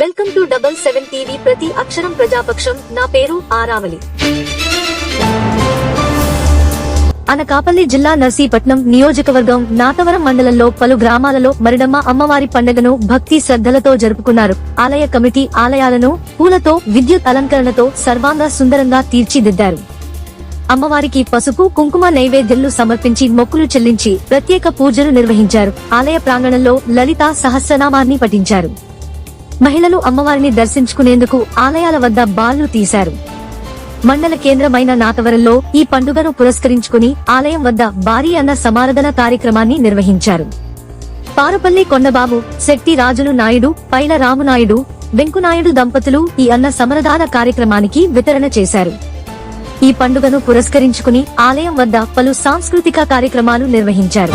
Welcome to double seven TV ప్రతి అక్షరం ప్రజాపక్షం. నా పేరు ఆరావళి అనకాపల్లి జిల్లా నర్సీపట్నం నియోజకవర్గం నాతవరం మండలంలో పలు గ్రామాలలో మరిడమ్మ అమ్మవారి పండుగను భక్తి శ్రద్ధలతో జరుపుకున్నారు. ఆలయ కమిటీ ఆలయాలను పూలతో విద్యుత్ అలంకరణతో సర్వాంగ సుందరంగా తీర్చిదిద్దారు. అమ్మవారికి పసుపు కుంకుమ నైవేద్యాలు సమర్పించి మొక్కులు చెల్లించి ప్రత్యేక పూజలు నిర్వహించారు. ఆలయ ప్రాంగణంలో లలిత సహస్రనామాన్ని పఠించారు. మహిళలు అమ్మవారిని దర్శించుకునేందుకు ఆలయాల వద్ద బాల్లు తీశారు. మండల కేంద్రమైన నాతవరంలో ఈ పండుగను పురస్కరించుకుని ఆలయం వద్ద భారీ అన్న సమారాధన కార్యక్రమాన్ని నిర్వహించారు. పారుపల్లి కొండబాబు శెట్టి రాజులు నాయుడు పైల రామునాయుడు వెంకునాయుడు దంపతులు ఈ అన్న సమరదాన కార్యక్రమానికి వితరణ చేశారు. ఈ పండుగను పురస్కరించుకుని ఆలయం వద్ద పలు సాంస్కృతిక కార్యక్రమాలు నిర్వహించారు.